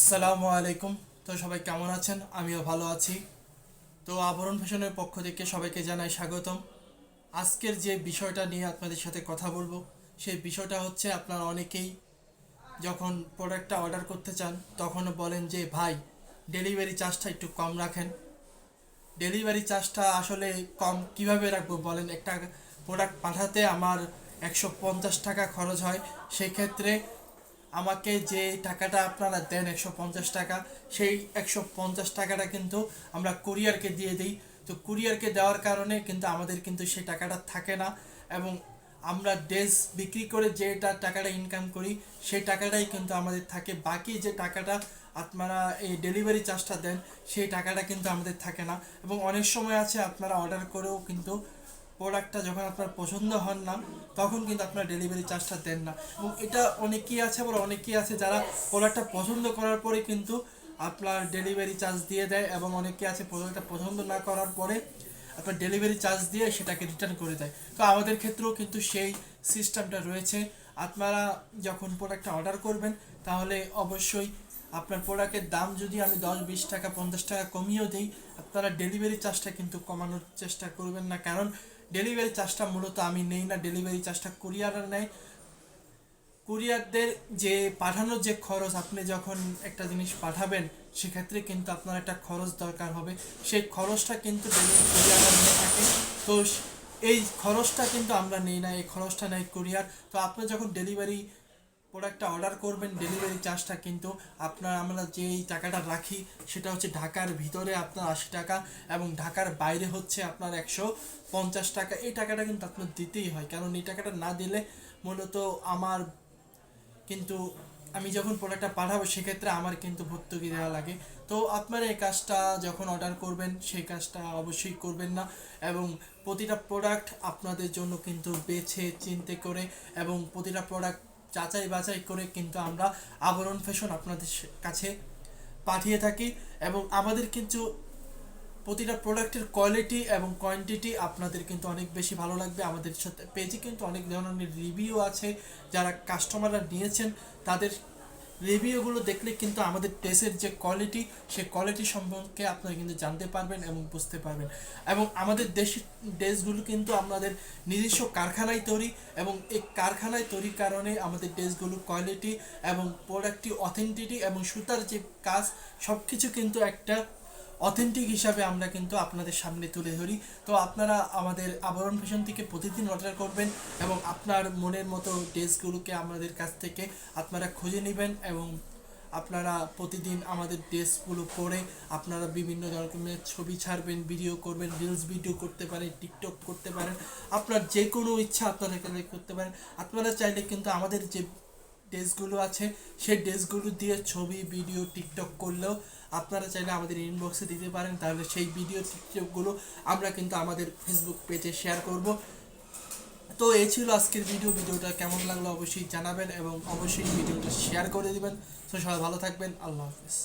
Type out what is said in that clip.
আসসালামু আলাইকুম। তো সবাই কেমন আছেন? আমিও ভালো আছি। তো আবরণ ফ্যাশনের পক্ষ থেকে সবাইকে জানাই স্বাগতম। আজকের যে বিষয়টা নিয়ে আপনাদের সাথে কথা বলব, সেই বিষয়টা হচ্ছে আপনারা অনেকেই যখন প্রোডাক্টটা অর্ডার করতে চান তখন বলেন যে, ভাই ডেলিভারি চার্জটা একটু কম রাখেন। ডেলিভারি চার্জটা আসলে কম কীভাবে রাখব বলেন? একটা প্রোডাক্ট পাঠাতে আমার একশো পঞ্চাশ টাকা খরচ হয়। সেক্ষেত্রে আমাকে যে টাকাটা আপনারা দেন একশো পঞ্চাশ টাকা, সেই একশো পঞ্চাশ টাকাটা কিন্তু আমরা কুরিয়ারকে দিয়ে দিই। তো কুরিয়ারকে দেওয়ার কারণে কিন্তু আমাদের কিন্তু সেই টাকাটা থাকে না এবং আমরা ড্রেস বিক্রি করে যেটা টাকাটা ইনকাম করি, সেই টাকাটাই কিন্তু আমাদের থাকে। বাকি যে টাকাটা আপনারা এই ডেলিভারি চার্জটা দেন, সেই টাকাটা কিন্তু আমাদের থাকে না। এবং অনেক সময় আছে আপনারা অর্ডার করেও কিন্তু প্রোডাক্টটা যখন আপনার পছন্দ হন না, তখন কিন্তু আপনার ডেলিভারি চার্জটা দেন না। এবং এটা অনেকেই আছে, আবার অনেকেই আছে যারা প্রোডাক্টটা পছন্দ করার পরে কিন্তু আপনার ডেলিভারি চার্জ দিয়ে দেয় এবং অনেকে আছে প্রোডাক্টটা পছন্দ না করার পরে আপনার ডেলিভারি চার্জ দিয়ে সেটাকে রিটার্ন করে দেয়। তো আমাদের ক্ষেত্রেও কিন্তু সেই সিস্টেমটা রয়েছে। আপনারা যখন প্রোডাক্টটা অর্ডার করবেন, তাহলে অবশ্যই আপনার প্রোডাক্টের দাম যদি আমি দশ, বিশ টাকা, পঞ্চাশ টাকা কমিয়েও দিই, আপনারা ডেলিভারি চার্জটা কিন্তু কমানোর চেষ্টা করবেন না। কারণ ডেলিভারি চার্জটা মূলত আমি নেই না ডেলিভারি চার্জটা কুরিয়াররা নেয়। কুরিয়ারদের যে পাঠানোর যে খরচ, আপনি যখন একটা জিনিস পাঠাবেন, সেক্ষেত্রে কিন্তু আপনার একটা খরচ দরকার হবে। সেই খরচটা কিন্তু কুরিয়াররা নিয়ে থাকে। তো এই খরচটা কিন্তু আমরা নেই না, এই খরচটা নেয় কুরিয়ার তো আপনি যখন ডেলিভারি প্রোডাক্টটা অর্ডার করবেন ডেলিভারি চার্জটা কিন্তু আপনার, আমরা যেই টাকাটা রাখি, সেটা হচ্ছে ঢাকার ভিতরে আপনার আশি টাকা এবং ঢাকার বাইরে হচ্ছে আপনার একশো পঞ্চাশ টাকা। এই টাকাটা কিন্তু আপনার দিতেই হয়, কারণ এই টাকাটা না দিলে মূলত আমার কিন্তু, আমি যখন প্রোডাক্টটা পাঠাবো, সেক্ষেত্রে আমার কিন্তু ভর্তুকি দেওয়া লাগে। তো আপনারা এই কাজটা যখন অর্ডার করবেন, সেই কাজটা অবশ্যই করবেন না এবং প্রতিটা প্রোডাক্ট আপনাদের জন্য কিন্তু বেছে চিনতে করে এবং প্রতিটা প্রোডাক্ট যাচাই বাছাই করে কিন্তু আমরা আবরণ ফ্যাশন আপনাদের কাছে পাঠিয়ে থাকি এবং আমাদের কিন্তু প্রতিটা প্রোডাক্টের কোয়ালিটি এবং কোয়ান্টিটি আপনাদের কিন্তু অনেক বেশি ভালো লাগবে। আমাদের সাথে পেজে কিন্তু অনেক ধরনের রিভিউ আছে। যারা কাস্টমাররা নিয়েছেন, তাদের রিভিউগুলো দেখলে কিন্তু আমাদের ড্রেসের যে কোয়ালিটি সেই কোয়ালিটি সম্পর্কে আপনারা কিন্তু জানতে পারবেন এবং বুঝতে পারবেন। এবং আমাদের দেশি ড্রেসগুলো কিন্তু আমাদের নিজস্ব কারখানায় তৈরি এবং এই কারখানায় তৈরির কারণে আমাদের ড্রেসগুলোর কোয়ালিটি এবং প্রোডাক্টটি অথেন্টিটি এবং সুতার যে কাজ সব কিছু কিন্তু একটা অথেন্টিক হিসাবে আমরা কিন্তু আপনাদের সামনে তুলে ধরি। তো আপনারা আমাদের আবরণ ফ্যাশন থেকে প্রতিদিন অর্ডার করবেন এবং আপনার মনের মতো ড্রেসগুলোকে আমাদের কাছ থেকে আপনারা খুঁজে নেবেন এবং আপনারা প্রতিদিন আমাদের ড্রেসগুলো পরে আপনারা বিভিন্ন রকমের ছবি ছাড়বেন ভিডিও করবেন রিলস ভিডিও করতে পারেন টিকটক করতে পারেন। আপনার যে কোনো ইচ্ছা আপনারা করতে পারেন। আপনারা চাইলে কিন্তু আমাদের যে ড্রেসগুলো আছে, সেই ড্রেসগুলো দিয়ে ছবি ভিডিও টিকটক করলেও আপনারা চাইলে আমাদের ইনবক্সে দিতে পারেন, তাহলে সেই ভিডিও চিত্রগুলো আমরা কিন্তু আমাদের ফেসবুক পেজে শেয়ার করব। তো এই ছিল আজকের ভিডিও ভিডিওটা কেমন লাগল অবশ্যই জানাবেন এবং অবশ্যই ভিডিওটা শেয়ার করে দিবেন। তো সবাই ভালো থাকবেন, আল্লাহ হাফিজ।